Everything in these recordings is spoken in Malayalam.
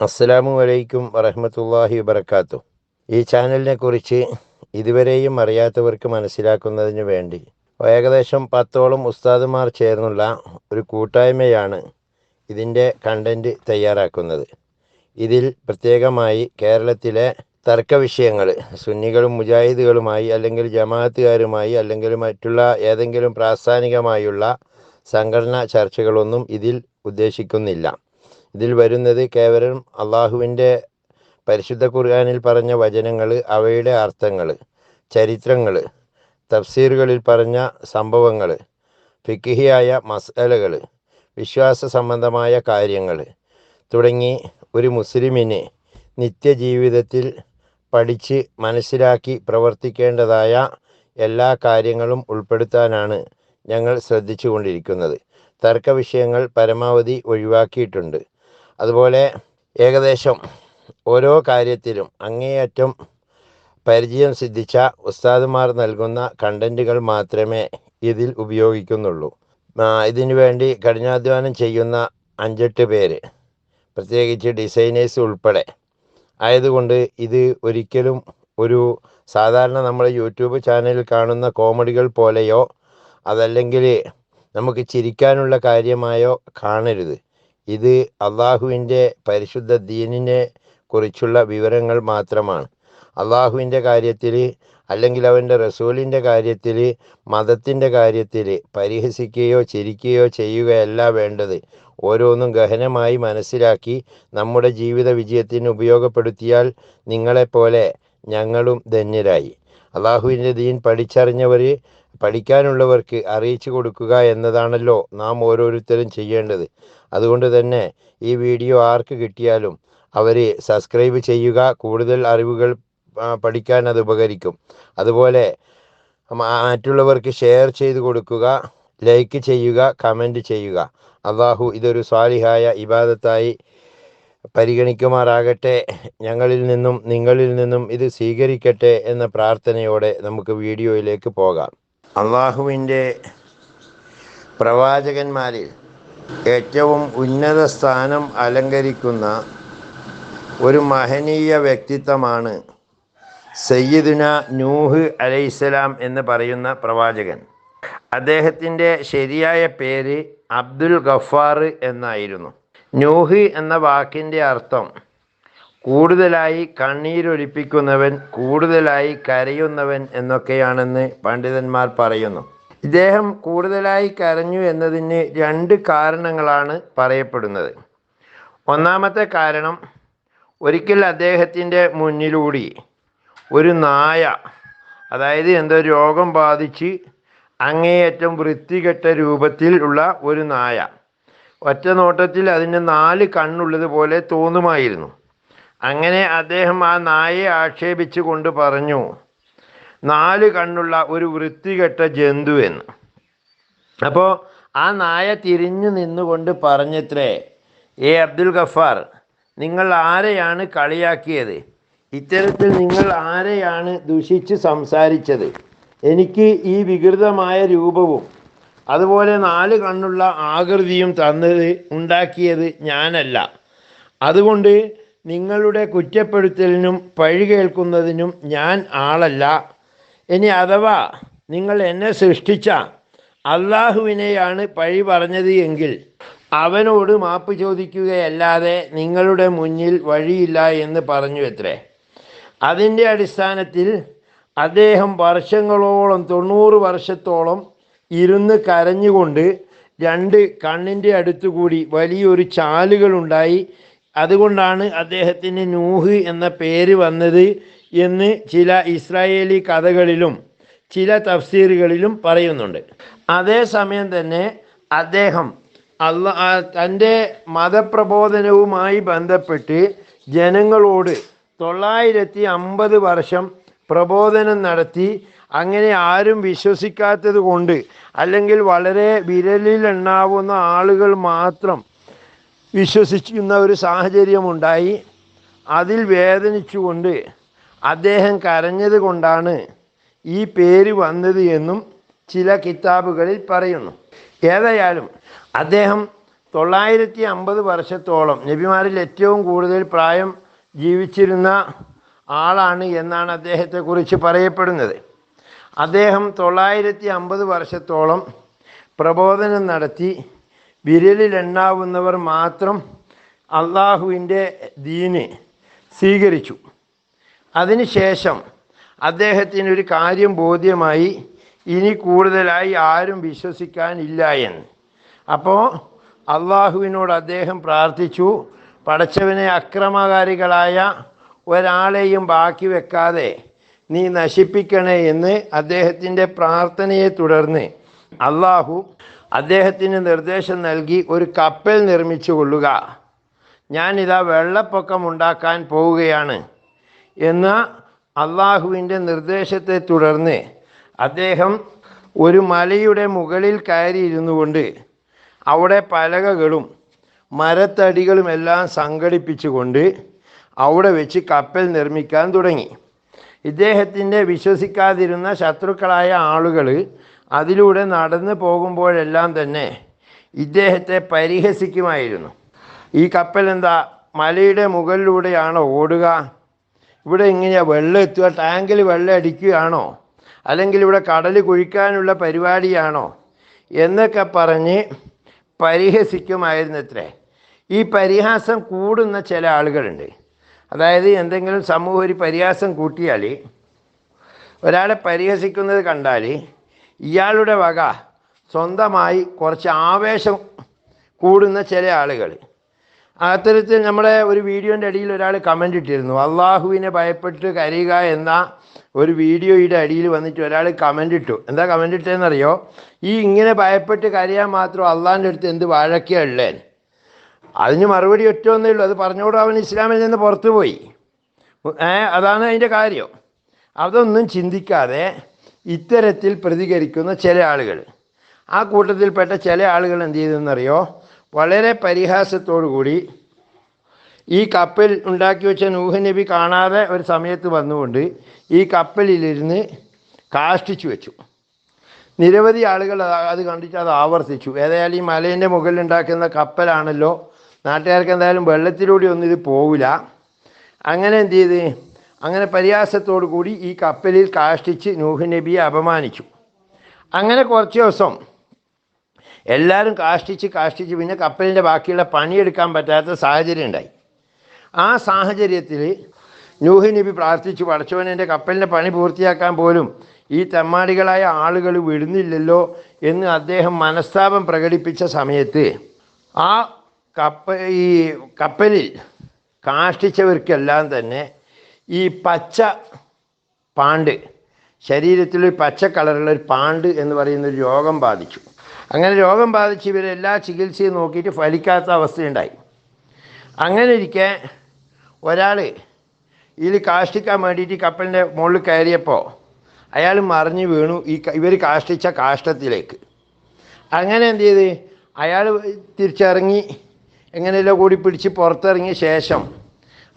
അസ്സലാമു അലൈക്കും വറഹമത്തല്ലാഹി വബർക്കാത്തു ഈ ചാനലിനെ കുറിച്ച് ഇതുവരെയും അറിയാത്തവർക്ക് മനസ്സിലാക്കുന്നതിന് വേണ്ടി. ഏകദേശം പത്തോളം ഉസ്താദുമാർ ചേർന്നുള്ള ഒരു കൂട്ടായ്മയാണ് ഇതിന്റെ കണ്ടന്റ് തയ്യാറാക്കുന്നത്. ഇതിൽ പ്രത്യേകമായി കേരളത്തിലെ തർക്ക വിഷയങ്ങൾ സുന്നികളും മുജാഹിദുകളുമായി അല്ലെങ്കിൽ ജമാഅത്തുകാരുമായി അല്ലെങ്കിൽ മറ്റുള്ള ഏതെങ്കിലും പ്രാസ്ഥാനികമായുള്ള സംഘടനാ ചർച്ചകളൊന്നും ഇതിൽ ഉദ്ദേശിക്കുന്നില്ല. ഇതിൽ വരുന്നത് കേവലം അള്ളാഹുവിന്റെ പരിശുദ്ധ ഖുർആാനിൽ പറഞ്ഞ വചനങ്ങൾ അവയുടെ അർത്ഥങ്ങൾ ചരിത്രങ്ങൾ തഫ്സീറുകളിൽ പറഞ്ഞ സംഭവങ്ങൾ ഫിക്കിഹിയായ മസലകൾ വിശ്വാസ സംബന്ധമായ കാര്യങ്ങൾ തുടങ്ങി ഒരു മുസ്ലിമിന് നിത്യജീവിതത്തിൽ പഠിച്ച് മനസ്സിലാക്കി പ്രവർത്തിക്കേണ്ടതായ എല്ലാ കാര്യങ്ങളും ഉൾപ്പെടുത്താനാണ് ഞങ്ങൾ ശ്രദ്ധിച്ചു കൊണ്ടിരിക്കുന്നത് തർക്ക വിഷയങ്ങൾ പരമാവധി ഒഴിവാക്കിയിട്ടുണ്ട്. അതുപോലെ ഏകദേശം ഓരോ കാര്യത്തിലും അങ്ങേയറ്റം പരിചയം സിദ്ധിച്ച ഉസ്താദുമാർ നൽകുന്ന കണ്ടന്റുകൾ മാത്രമേ ഇതിൽ ഉപയോഗിക്കുന്നുള്ളൂ. ഇതിനു വേണ്ടി കഠിനാധ്വാനം ചെയ്യുന്ന അഞ്ചെട്ട് പേര് പ്രത്യേകിച്ച് ഡിസൈനേഴ്സ് ഉൾപ്പെടെ. ആയതുകൊണ്ട് ഇത് ഒരിക്കലും ഒരു സാധാരണ നമ്മൾ യൂട്യൂബ് ചാനലിൽ കാണുന്ന കോമഡികൾ പോലെയോ അതല്ലെങ്കിൽ നമുക്ക് ചിരിക്കാനുള്ള കാര്യമായോ കാണരുത്. ഇത് അള്ളാഹുവിന്റെ പരിശുദ്ധ ദീനിനെ കുറിച്ചുള്ള വിവരങ്ങൾ മാത്രമാണ്. അള്ളാഹുവിന്റെ കാര്യത്തിൽ അല്ലെങ്കിൽ അവന്റെ റസൂലിന്റെ കാര്യത്തിൽ മതത്തിന്റെ കാര്യത്തിൽ പരിഹസിക്കുകയോ ചിരിക്കുകയോ ചെയ്യുകയല്ല വേണ്ടത്. ഓരോന്നും ഗഹനമായി മനസ്സിലാക്കി നമ്മുടെ ജീവിത വിജയത്തിന് ഉപയോഗപ്പെടുത്തിയാൽ നിങ്ങളെപ്പോലെ ഞങ്ങളും ധന്യരായി. അള്ളാഹുവിന്റെ ദീൻ പഠിച്ചറിഞ്ഞവർ പഠിക്കാനുള്ളവർക്ക് അറിയിച്ചു കൊടുക്കുക എന്നതാണല്ലോ നാം ഓരോരുത്തരും ചെയ്യേണ്ടത്. അതുകൊണ്ട് തന്നെ ഈ വീഡിയോ ആർക്ക് കിട്ടിയാലും അവർ സബ്സ്ക്രൈബ് ചെയ്യുക കൂടുതൽ അറിവുകൾ പഠിക്കാൻ അത് ഉപകരിക്കും. അതുപോലെ മറ്റുള്ളവർക്ക് ഷെയർ ചെയ്ത് കൊടുക്കുക ലൈക്ക് ചെയ്യുക കമന്റ് ചെയ്യുക. അള്ളാഹു ഇതൊരു സ്വാലിഹായ ഇബാദത്തായി പരിഗണിക്കുമാറാകട്ടെ. ഞങ്ങളിൽ നിന്നും നിങ്ങളിൽ നിന്നും ഇത് സ്വീകരിക്കട്ടെ എന്ന പ്രാർത്ഥനയോടെ നമുക്ക് വീഡിയോയിലേക്ക് പോകാം. അള്ളാഹുവിന്റെ പ്രവാചകന്മാരിൽ ഏറ്റവും ഉന്നത സ്ഥാനം അലങ്കരിക്കുന്ന ഒരു മഹനീയ വ്യക്തിത്വമാണ് സയ്യിദുന നൂഹ് അലൈഹിസ്സലാം എന്ന് പറയുന്ന പ്രവാചകൻ. അദ്ദേഹത്തിന്റെ ശരിയായ പേര് അബ്ദുൽ ഗഫാർ എന്നായിരുന്നു. നൂഹ് എന്ന വാക്കിന്റെ അർത്ഥം കൂടുതലായി കണ്ണീരൊലിപ്പിക്കുന്നവൻ കൂടുതലായി കരയുന്നവൻ എന്നൊക്കെയാണെന്ന് പണ്ഡിതന്മാർ പറയുന്നു. ഇദ്ദേഹം കൂടുതലായി കരഞ്ഞു എന്നതിന് രണ്ട് കാരണങ്ങളാണ് പറയപ്പെടുന്നത്. ഒന്നാമത്തെ കാരണം ഒരിക്കൽ അദ്ദേഹത്തിന്റെ മുന്നിലൂടി ഒരു നായ അതായത് എന്തോ രോഗം ബാധിച്ച് അങ്ങേയറ്റം വൃത്തികെട്ട രൂപത്തിൽ ഉള്ള ഒരു നായ ഒറ്റ നോട്ടത്തിൽ അതിന് നാല് കണ്ണുള്ളത് പോലെ തോന്നുമായിരുന്നു. അങ്ങനെ അദ്ദേഹം ആ നായയെ ആക്ഷേപിച്ചു കൊണ്ട് പറഞ്ഞു നാല് കണ്ണുള്ള ഒരു വൃത്തികെട്ട ജന്തു എന്ന് അപ്പോൾ ആ നായ തിരിഞ്ഞു നിന്നുകൊണ്ട് പറഞ്ഞത്രേ ഏ അബ്ദുൽ ഗഫാർ നിങ്ങൾ ആരെയാണ് കളിയാക്കിയത്? ഇത്തരത്തിൽ നിങ്ങൾ ആരെയാണ് ദുഷിച്ച് സംസാരിച്ചത്? എനിക്ക് ഈ വികൃതമായ രൂപവും അതുപോലെ നാല് കണ്ണുള്ള ആകൃതിയും തന്നത് ഉണ്ടാക്കിയത് ഞാനല്ല. അതുകൊണ്ട് നിങ്ങളുടെ കുറ്റപ്പെടുത്തലിനും പഴി കേൾക്കുന്നതിനും ഞാൻ ആളല്ല. ഇനി അഥവാ നിങ്ങൾ എന്നെ സൃഷ്ടിച്ച അള്ളാഹുവിനെയാണ് പഴി പറഞ്ഞത് എങ്കിൽ അവനോട് മാപ്പ് ചോദിക്കുകയല്ലാതെ നിങ്ങളുടെ മുന്നിൽ വഴിയില്ല എന്ന് പറഞ്ഞു എത്രേ. അതിന്റെ അടിസ്ഥാനത്തിൽ അദ്ദേഹം വർഷങ്ങളോളം തൊണ്ണൂറ് വർഷത്തോളം ഇരുന്ന് കരഞ്ഞുകൊണ്ട് രണ്ട് കണ്ണിന്റെ അടുത്തുകൂടി വലിയൊരു ചാലുകളുണ്ടായി. അതുകൊണ്ടാണ് അദ്ദേഹത്തിന് നൂഹ് എന്ന പേര് വന്നത് എന്ന് ചില ഇസ്രായേലി കഥകളിലും ചില തഫ്സീറുകളിലും പറയുന്നുണ്ട്. അതേസമയം തന്നെ അദ്ദേഹം അല്ല തന്റെ മതപ്രബോധനവുമായി ബന്ധപ്പെട്ട് ജനങ്ങളോട് തൊള്ളായിരത്തി അമ്പത് വർഷം പ്രബോധനം നടത്തി അങ്ങനെ ആരും വിശ്വസിക്കാത്തത് കൊണ്ട് അല്ലെങ്കിൽ വളരെ വിരലിലെണ്ണാവുന്ന ആളുകൾ മാത്രം വിശ്വസിക്കുന്ന ഒരു സാഹചര്യമുണ്ടായി. അതിൽ വേദനിച്ചുകൊണ്ട് അദ്ദേഹം കരഞ്ഞത് കൊണ്ടാണ് ഈ പേര് വന്നത് എന്നും ചില കിതാബുകളിൽ പറയുന്നു. ഏതായാലും അദ്ദേഹം തൊള്ളായിരത്തി അമ്പത് വർഷത്തോളം നബിമാരിൽ ഏറ്റവും കൂടുതൽ പ്രായം ജീവിച്ചിരുന്ന ആളാണ് എന്നാണ് അദ്ദേഹത്തെക്കുറിച്ച് പറയപ്പെടുന്നത്. അദ്ദേഹം തൊള്ളായിരത്തി അമ്പത് വർഷത്തോളം പ്രബോധനം നടത്തി വിരലിലെണ്ണാവുന്നവർ മാത്രം അള്ളാഹുവിന്റെ ദീന് സ്വീകരിച്ചു. അതിനുശേഷം അദ്ദേഹത്തിന് ഒരു കാര്യം ബോധ്യമായി ഇനി കൂടുതലായി ആരും വിശ്വസിക്കാനില്ല എന്ന്. അപ്പോൾ അള്ളാഹുവിനോട് അദ്ദേഹം പ്രാർത്ഥിച്ചു പടച്ചവനെ അക്രമകാരികളായ ഒരാളെയും ബാക്കി വെക്കാതെ നീ നശിപ്പിക്കണേ എന്ന് അദ്ദേഹത്തിന്റെ പ്രാർത്ഥനയെ തുടർന്ന് അള്ളാഹു അദ്ദേഹത്തിന് നിർദ്ദേശം നൽകി ഒരു കപ്പൽ നിർമ്മിച്ചു കൊള്ളുക. ഞാനിതാ വെള്ളപ്പൊക്കം ഉണ്ടാക്കാൻ പോവുകയാണ് എന്ന അള്ളാഹുവിന്റെ നിർദ്ദേശത്തെ തുടർന്ന് അദ്ദേഹം ഒരു മലയുടെ മുകളിൽ കയറിയിരുന്നു കൊണ്ട് അവിടെ പലകകളും മരത്തടികളും എല്ലാം സംഘടിപ്പിച്ചുകൊണ്ട് അവിടെ വെച്ച് കപ്പൽ നിർമ്മിക്കാൻ തുടങ്ങി. ഇദ്ദേഹത്തിന്റെ വിശ്വസിക്കാതിരുന്ന ശത്രുക്കളായ ആളുകൾ അതിലൂടെ നടന്നു പോകുമ്പോഴെല്ലാം തന്നെ ഇദ്ദേഹത്തെ പരിഹസിക്കുമായിരുന്നു. ഈ കപ്പൽ എന്താ മലയുടെ മുകളിലൂടെയാണോ ഓടുക? ഇവിടെ ഇങ്ങനെയാ വെള്ളം എത്തുക ടാങ്കിൽ വെള്ളം അടിക്കുകയാണോ? അല്ലെങ്കിൽ ഇവിടെ കടൽ കുഴിക്കാനുള്ള പരിപാടിയാണോ? എന്നൊക്കെ പറഞ്ഞ് പരിഹസിക്കുമായിരുന്നത്രേ. ഈ പരിഹാസം കൂടുന്ന ചില ആളുകളുണ്ട്. അതായത് എന്തെങ്കിലും സമൂഹം ഒരു പരിഹാസം കൂട്ടിയാൽ ഒരാളെ പരിഹസിക്കുന്നത് കണ്ടാൽ ഇയാളുടെ വക സ്വന്തമായി കുറച്ച് ആവേശം കൂടുന്ന ചില ആളുകൾ അത്തരത്തിൽ നമ്മുടെ ഒരു വീഡിയോന്റെ അടിയിൽ ഒരാൾ കമന്റ് ഇട്ടിരുന്നു. അള്ളാഹുവിനെ ഭയപ്പെട്ട് കരയുക എന്ന ഒരു വീഡിയോയുടെ അടിയിൽ വന്നിട്ട് ഒരാൾ കമന്റ് ഇട്ടു. എന്താ കമന്റ് ഇട്ടതെന്നറിയോ? ഈ ഇങ്ങനെ ഭയപ്പെട്ട് കരയാൻ മാത്രം അള്ളാഹിന്റെ അടുത്ത് എന്ത് വാഴക്കേ ഉള്ളേ? അതിന് മറുപടി ഒറ്റ ഒന്നേ ഉള്ളൂ. അത് പറഞ്ഞുകൂടെ അവൻ ഇസ്ലാമിൽ നിന്ന് പുറത്തു പോയി അതാണ് അതിന്റെ കാര്യം. അതൊന്നും ചിന്തിക്കാതെ ഇത്തരത്തിൽ പ്രതികരിക്കുന്ന ചില ആളുകൾ. ആ കൂട്ടത്തിൽപ്പെട്ട ചില ആളുകൾ എന്ത് ചെയ്തെന്നറിയോ? വളരെ പരിഹാസത്തോടു കൂടി ഈ കപ്പൽ ഉണ്ടാക്കി വെച്ച നൂഹ് നബി കാണാതെ ഒരു സമയത്ത് വന്നുകൊണ്ട് ഈ കപ്പലിലിരുന്ന് കാഷ്ടിച്ചു വെച്ചു. നിരവധി ആളുകൾ അത് കണ്ടിട്ട് അത് ആവർത്തിച്ചു. ഏതായാലും ഈ മലേന്റെ മുകളിൽ ഉണ്ടാക്കുന്ന കപ്പലാണല്ലോ. നാട്ടുകാർക്ക് എന്തായാലും വെള്ളത്തിലൂടെ ഒന്നും ഇത് പോവില്ല. അങ്ങനെ എന്ത് ചെയ്ത്? അങ്ങനെ പരിഹാസത്തോടു കൂടി ഈ കപ്പലിൽ കാഷ്ടിച്ച് നൂഹ് നബിയെ അപമാനിച്ചു. അങ്ങനെ കുറച്ച് ദിവസം എല്ലാവരും കാഷ്ടിച്ച് കാഷ്ടിച്ച് പിന്നെ കപ്പലിന്റെ ബാക്കിയുള്ള പണിയെടുക്കാൻ പറ്റാത്ത സാഹചര്യം ഉണ്ടായി. ആ സാഹചര്യത്തിൽ നൂഹ് നബി പ്രാർത്ഥിച്ചു പടച്ചവൻ കപ്പലിന്റെ പണി പൂർത്തിയാക്കാൻ പോലും ഈ തെമ്മാടികളായ ആളുകൾ വിടുന്നില്ലല്ലോ എന്ന് അദ്ദേഹം മനസ്താപം പ്രകടിപ്പിച്ച സമയത്ത് ആ കപ്പ ഈ കപ്പലിൽ കാഷ്ടിച്ചവർക്കെല്ലാം തന്നെ ഈ പച്ച പാണ്ട് ശരീരത്തിൽ പച്ച കളറുള്ള ഒരു പാണ്ട് എന്ന് പറയുന്ന ഒരു രോഗം ബാധിച്ചു. അങ്ങനെ രോഗം ബാധിച്ച് ഇവരെല്ലാ ചികിത്സയും നോക്കിയിട്ട് ഫലിക്കാത്ത അവസ്ഥയുണ്ടായി. അങ്ങനെ ഇരിക്കെ ഒരാൾ ഇതിൽ കാഷ്ടിക്കാൻ വേണ്ടിയിട്ട് കപ്പലിന്റെ മുകളിൽ കയറിയപ്പോൾ അയാൾ മറിഞ്ഞ് വീണു ഈ ഇവർ കാഷ്ടിച്ച കാഷ്ടത്തിലേക്ക്. അങ്ങനെ എന്ത് ചെയ്ത്? അയാൾ തിരിച്ചിറങ്ങി എങ്ങനെയല്ലോ കൂടി പിടിച്ച് പുറത്തിറങ്ങിയ ശേഷം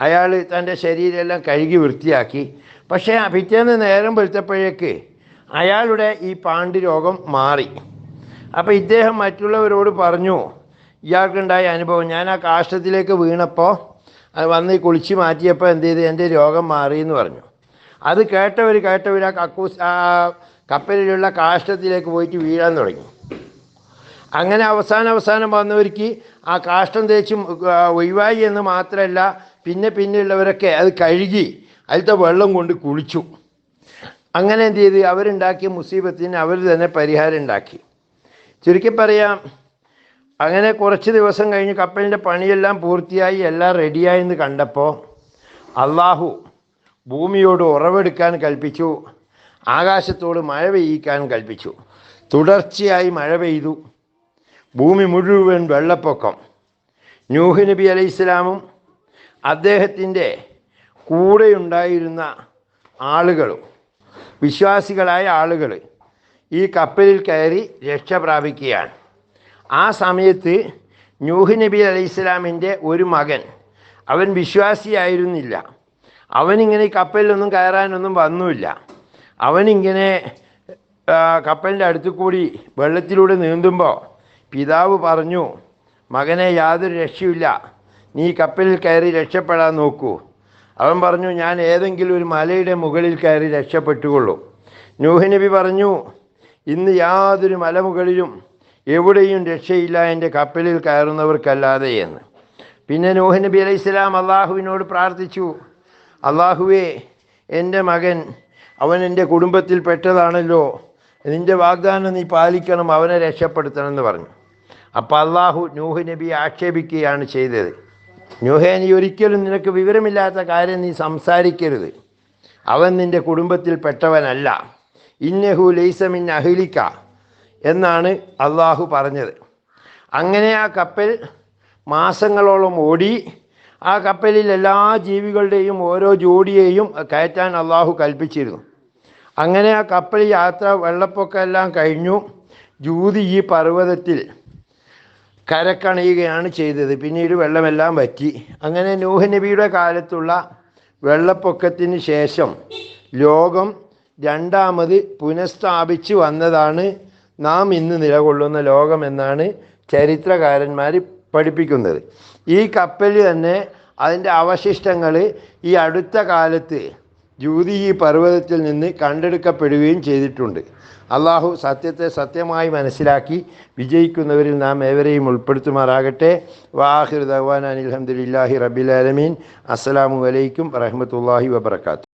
അയാൾ തന്റെ ശരീരമെല്ലാം കഴുകി വൃത്തിയാക്കി. പക്ഷേ പിറ്റേന്ന് നേരം വെളുത്തപ്പോഴേക്ക് അയാളുടെ ഈ പാണ്ട് രോഗം മാറി. അപ്പോൾ ഇദ്ദേഹം മറ്റുള്ളവരോട് പറഞ്ഞു ഇയാൾക്കുണ്ടായ അനുഭവം ഞാൻ ആ കാഷ്ടത്തിലേക്ക് വീണപ്പോൾ അത് വന്ന് കുളിച്ച് മാറ്റിയപ്പോൾ എന്ത് ചെയ്ത്? എന്റെ രോഗം മാറി എന്ന് പറഞ്ഞു. അത് കേട്ടവർ കേട്ടവർ ആ കക്കൂസ് ആ കപ്പലിലുള്ള കാഷ്ടത്തിലേക്ക് പോയിട്ട് വീഴാൻ തുടങ്ങി. അങ്ങനെ അവസാനം അവസാനം വന്നവർക്ക് ആ കാഷ്ടം തേച്ച് ഒഴിവായി എന്ന് മാത്രമല്ല പിന്നെ പിന്നെയുള്ളവരൊക്കെ അത് കഴുകി അതിലത്തെ വെള്ളം കൊണ്ട് കുളിച്ചു. അങ്ങനെ എന്ത് ചെയ്ത് അവരുണ്ടാക്കിയ മുസീബത്തിന് അവർ തന്നെ പരിഹാരം ഉണ്ടാക്കി. ചുരുക്കി പറയാം അങ്ങനെ കുറച്ച് ദിവസം കഴിഞ്ഞ് കപ്പലിന്റെ പണിയെല്ലാം പൂർത്തിയായി എല്ലാം റെഡിയായെന്ന് കണ്ടപ്പോൾ അള്ളാഹു ഭൂമിയോട് ഉറവെടുക്കാൻ കൽപ്പിച്ചു ആകാശത്തോട് മഴ പെയ്യിക്കാൻ കൽപ്പിച്ചു. തുടർച്ചയായി മഴ പെയ്തു. ഭൂമി മുഴുവൻ വെള്ളപ്പൊക്കം. നൂഹ് നബി അലൈഹി ഇസ്ലാമും അദ്ദേഹത്തിന്റെ കൂടെയുണ്ടായിരുന്ന ആളുകളും വിശ്വാസികളായ ആളുകൾ ഈ കപ്പലിൽ കയറി രക്ഷ പ്രാപിക്കുകയാണ്. ആ സമയത്ത് നൂഹ് നബി അലൈഹി ഇസ്ലാമിന്റെ ഒരു മകൻ അവൻ വിശ്വാസിയായിരുന്നില്ല. അവനിങ്ങനെ കപ്പലിലൊന്നും കയറാനൊന്നും വന്നുമില്ല. അവനിങ്ങനെ കപ്പലിന്റെ അടുത്ത് കൂടി വെള്ളത്തിലൂടെ നീന്തുമ്പോൾ പിതാവ് പറഞ്ഞു മകനെ യാതൊരു രക്ഷയില്ല നീ കപ്പലിൽ കയറി രക്ഷപ്പെടാൻ നോക്കൂ. അവൻ പറഞ്ഞു ഞാൻ ഏതെങ്കിലും ഒരു മലയുടെ മുകളിൽ കയറി രക്ഷപ്പെട്ടുകൊള്ളും. നൂഹ് നബി പറഞ്ഞു ഇന്ന് യാതൊരു മലമുകളിലും എവിടെയും രക്ഷയില്ല എന്റെ കപ്പലിൽ കയറുന്നവർക്കല്ലാതെ എന്ന്. പിന്നെ നൂഹ് നബി അലൈഹി സ്വലാം അള്ളാഹുവിനോട് പ്രാർത്ഥിച്ചു അള്ളാഹുവേ എന്റെ മകൻ അവൻ എന്റെ കുടുംബത്തിൽ പെട്ടതാണല്ലോ. നിന്റെ വാഗ്ദാനം നീ പാലിക്കണം അവനെ രക്ഷപ്പെടുത്തണം എന്ന് പറഞ്ഞു. അപ്പോൾ അള്ളാഹു നൂഹ് നബിയെ ആക്ഷേപിക്കുകയാണ് ചെയ്തത്. നൂഹേ നീ ഒരിക്കലും നിനക്ക് വിവരമില്ലാത്ത കാര്യം നീ സംസാരിക്കരുത്. അവൻ നിന്റെ കുടുംബത്തിൽ പെട്ടവനല്ല. ഇന്നഹു ലൈസമിൻ അഹിലിക്ക എന്നാണ് അള്ളാഹു പറഞ്ഞത്. അങ്ങനെ ആ കപ്പൽ മാസങ്ങളോളം ഓടി ആ കപ്പലിൽ എല്ലാ ജീവികളുടെയും ഓരോ ജോഡിയെയും കയറ്റാൻ അള്ളാഹു കൽപ്പിച്ചിരുന്നു. അങ്ങനെ ആ കപ്പൽ യാത്ര വെള്ളപ്പൊക്കം എല്ലാം കഴിഞ്ഞു. ജൂതി ഈ പർവതത്തിൽ കരക്കണയുകയാണ് ചെയ്തത്. പിന്നീട് വെള്ളമെല്ലാം വറ്റി. അങ്ങനെ നൂഹ് നബിയുടെ കാലത്തുള്ള വെള്ളപ്പൊക്കത്തിന് ശേഷം ലോകം രണ്ടാമത് പുനഃസ്ഥാപിച്ചു വന്നതാണ് നാം ഇന്ന് നിലകൊള്ളുന്ന ലോകമെന്നാണ് ചരിത്രകാരന്മാർ പഠിപ്പിക്കുന്നത്. ഈ കപ്പൽ തന്നെ അതിന്റെ അവശിഷ്ടങ്ങൾ ഈ അടുത്ത കാലത്ത് ജൂതി ഈ പർവതത്തിൽ നിന്ന് കണ്ടെടുക്കപ്പെടുകയും ചെയ്തിട്ടുണ്ട്. അള്ളാഹു സത്യത്തെ സത്യമായി മനസ്സിലാക്കി വിജയിക്കുന്നവരിൽ നാം ഏവരെയും ഉൾപ്പെടുത്തുമാറാകട്ടെ. വാഹിർ ദവാൻ അനിൽഹമ്മദില്ലാഹി റബിലാലമീൻ അസ്സലാമു അലൈക്കും വറഹമത്തല്ലാഹി വബർക്കാത്തു